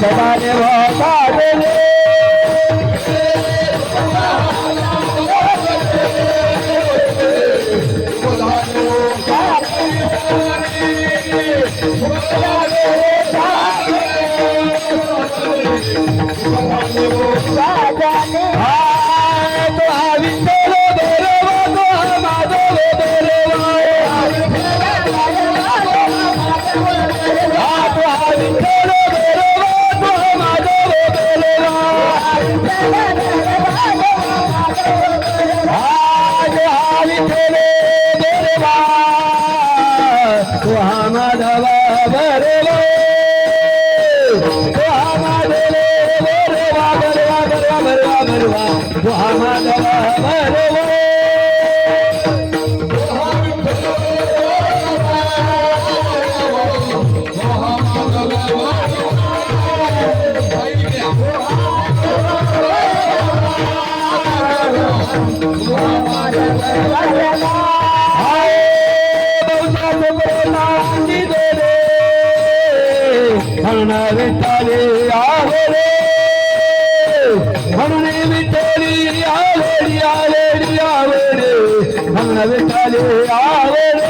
सदाने वाचाले माधव बरवा तो हा माधव बरवा बरवा बरवा बरवा बरवा तो माधव बरवा அவனை விட்டேடி ஆவேடி ஆவேடி ஆவேடு அவனை விட்டாலே ஆவேடு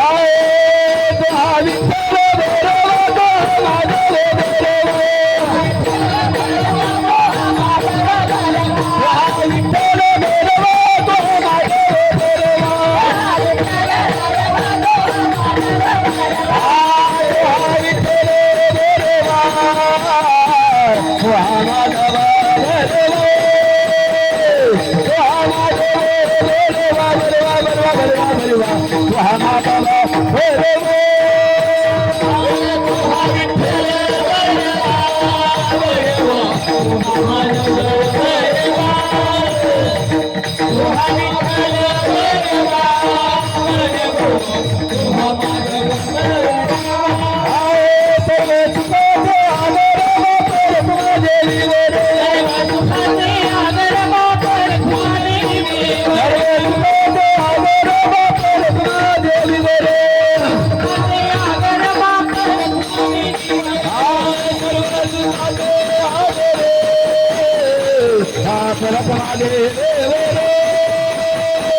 ஆவே ஆவி